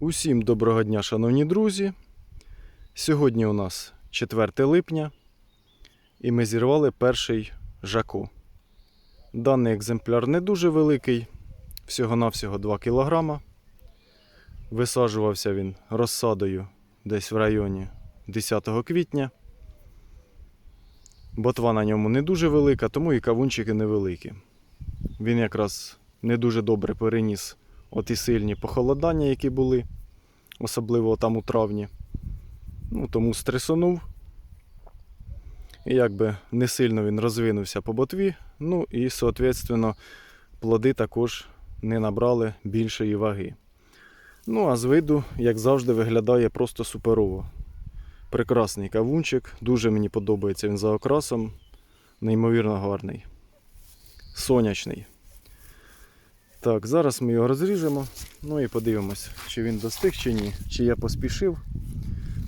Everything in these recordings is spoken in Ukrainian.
Усім доброго дня, шановні друзі. Сьогодні у нас 4 липня і ми зірвали перший жако. Даний екземпляр не дуже великий, всього-навсього 2 кг. Висаджувався він розсадою десь в районі 10 квітня. Ботва на ньому не дуже велика, тому і кавунчики невеликі. Він якраз не дуже добре переніс оті сильні похолодання, які були, особливо там у травні. Ну, тому стресонув. І якби не сильно він розвинувся по ботві. Ну і, соответственно, плоди також не набрали більшої ваги. Ну, а з виду, як завжди, виглядає просто суперово. Прекрасний кавунчик, дуже мені подобається він за окрасом. Неймовірно гарний. Сонячний. Так, зараз ми його розріжемо. Ну і подивимось, чи він достиг, чи ні, чи я поспішив.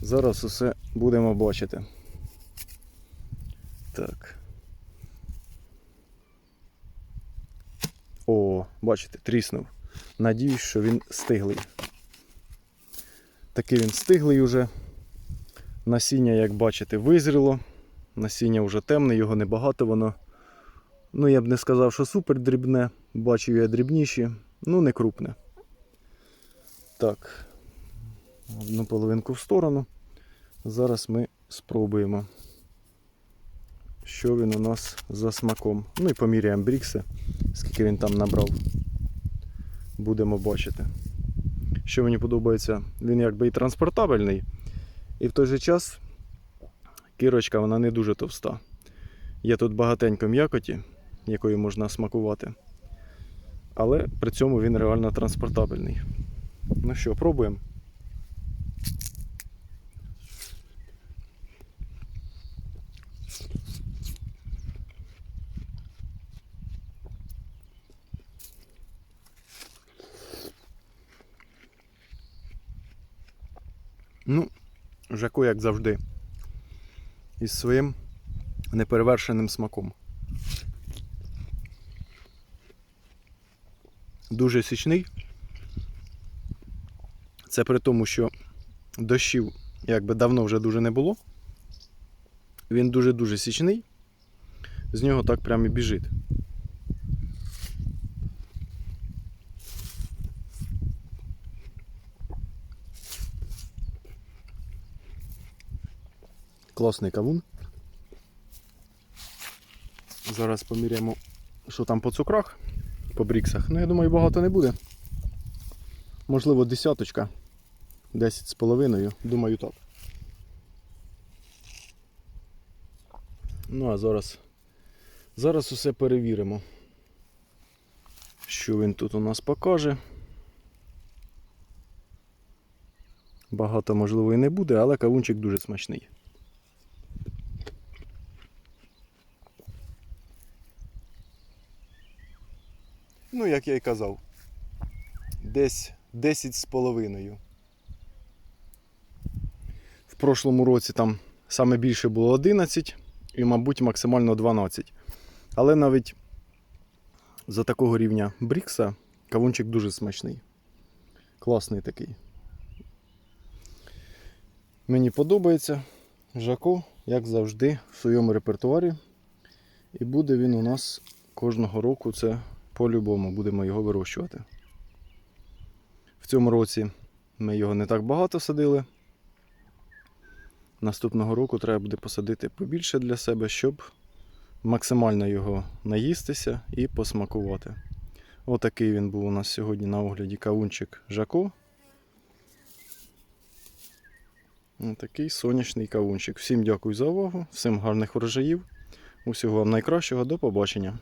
Зараз усе будемо бачити. Так. О, бачите, тріснув. Надіюсь, що він стиглий. Такий він стиглий уже. Насіння, як бачите, визріло. Насіння вже темне, його небагато воно. Ну, я б не сказав, що супер дрібне. Бачу я дрібніші, ну не крупне. Так. Одну половинку в сторону. Зараз ми спробуємо, що він у нас за смаком. Ну і поміряємо брікси, скільки він там набрав. Будемо бачити. Що мені подобається, він якби і транспортабельний, і в той же час кірочка вона не дуже товста. Є тут багатенько м'якоті, якою можна смакувати. Але при цьому він реально транспортабельний. Ну що, пробуємо. Ну, Жако, як завжди, із своїм неперевершеним смаком. Дуже січний. Це при тому, що дощів якби давно вже дуже не було. Він дуже-дуже січний. З нього так прямо і біжить. Класний кавун. Зараз поміряємо, що там по цукрах, по бріксах. Ну, я думаю, багато не буде. Можливо, десяточка. 10 з половиною. Думаю, так. Ну, а зараз. Зараз усе перевіримо. Що він тут у нас покаже. Багато, можливо, і не буде, але кавунчик дуже смачний. Ну, як я й казав, десь 10 з половиною. В прошлому році там саме більше було 11 і, мабуть, максимально 12. Але навіть за такого рівня Брікса кавунчик дуже смачний. Класний такий. Мені подобається Жако, як завжди, в своєму репертуарі. І буде він у нас кожного року це по-любому будемо його вирощувати. В цьому році ми його не так багато садили. Наступного року треба буде посадити побільше для себе, щоб максимально його наїстися і посмакувати. Отакий він був у нас сьогодні на огляді кавунчик Жако. Такий сонячний кавунчик. Всім дякую за увагу, всім гарних врожаїв. Усього вам найкращого, до побачення.